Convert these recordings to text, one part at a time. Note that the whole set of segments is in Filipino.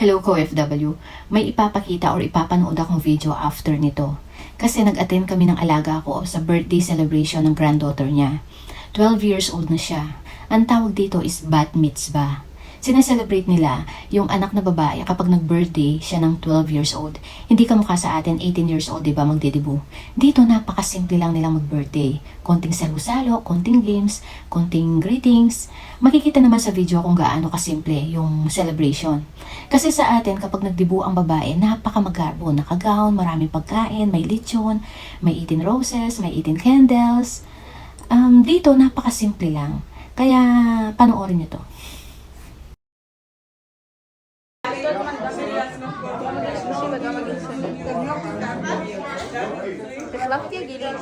Hello ko FW, may ipapakita or ipapanood akong video after nito. Kasi nag-attend kami ng alaga ko sa birthday celebration ng granddaughter niya. 12 years old na siya. Ang tawag dito is bat mitzvah. Sineselebrate nila yung anak na babae kapag nag-birthday siya ng 12 years old. Hindi ka mukha sa atin, 18 years old, di ba, magdidibu. Dito, napakasimple lang nilang mag-birthday. Konting salo-salo, konting games, konting greetings. Makikita naman sa video kung gaano kasimple yung celebration. Kasi sa atin, kapag nagdibu ang babae, napakamagarbo. Nakagown, maraming pagkain, may lechon, may 18 roses, may 18 candles. Um, dito, napakasimple lang. Kaya, panoorin niyo to. החלפתי הגילים.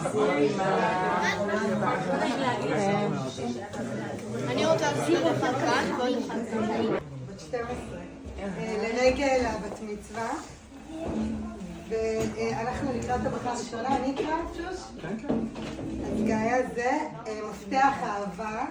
אני רוצה לשים אותך כאן ועוד אחד כאן. בת 12, אה, לרגל הבת מצווה. והלכנו לקראת הברכה הראשונה, אני אקרא, שוש? כן, כן. אז גאיה זה מפתח אהבה.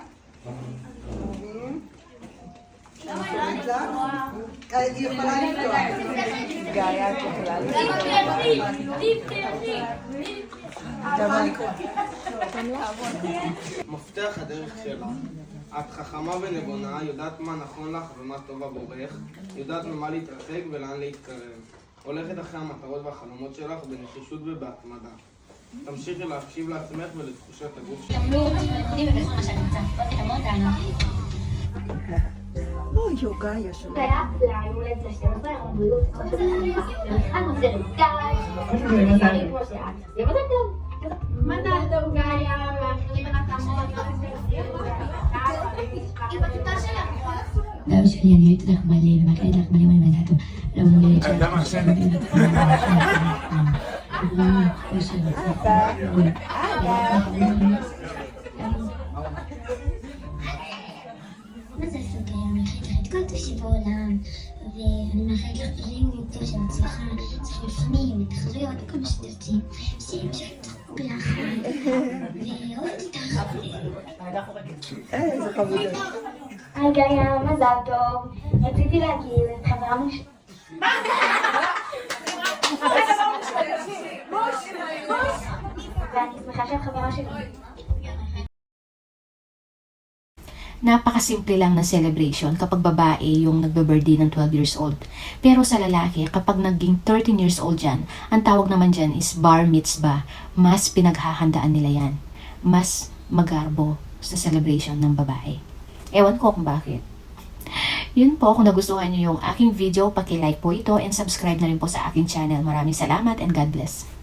מפתח הדרך שלך. את חכמה ונבונה, יודעת מה נכון לך ומה טוב עבורך, יודעת ממה להתרחק ולאן להתקרב. הולכת אחרי המטרות והחלומות שלך בנחישות ובהתמדה. תמשיכי להקשיב לעצמך ולתחושת הגוף שלך. もうヨガよしょ。Manalo gaya Tapos ganyan yun, ito nakmali, bakit nakmali mo naman nato. Alam mo yun, ito nakmali mo naman nato. Alam mo yun, ito nakmali mo naman nato. טוב שבעולם, ואני מאחלת לך דברים טוב של הצלחה, צחלופנים, התחזויות, כל מה שתרצי. פשוט ביחד, ואוהבת אותך. איזה חמודה. היי גאיה, מזל טוב. רציתי להגיד, חברה מש... ואני שמחה שאת חברה שלי. Napakasimple lang na celebration kapag babae yung nagbe-birthday ng 12 years old. Pero sa lalaki, kapag naging 13 years old yan, ang tawag naman dyan is bar mitzvah. Mas pinaghahandaan nila yan. Mas magarbo sa celebration ng babae. Ewan ko kung bakit. Yun po, kung nagustuhan nyo yung aking video, paki-like po ito and subscribe na rin po sa aking channel. Maraming salamat and God bless.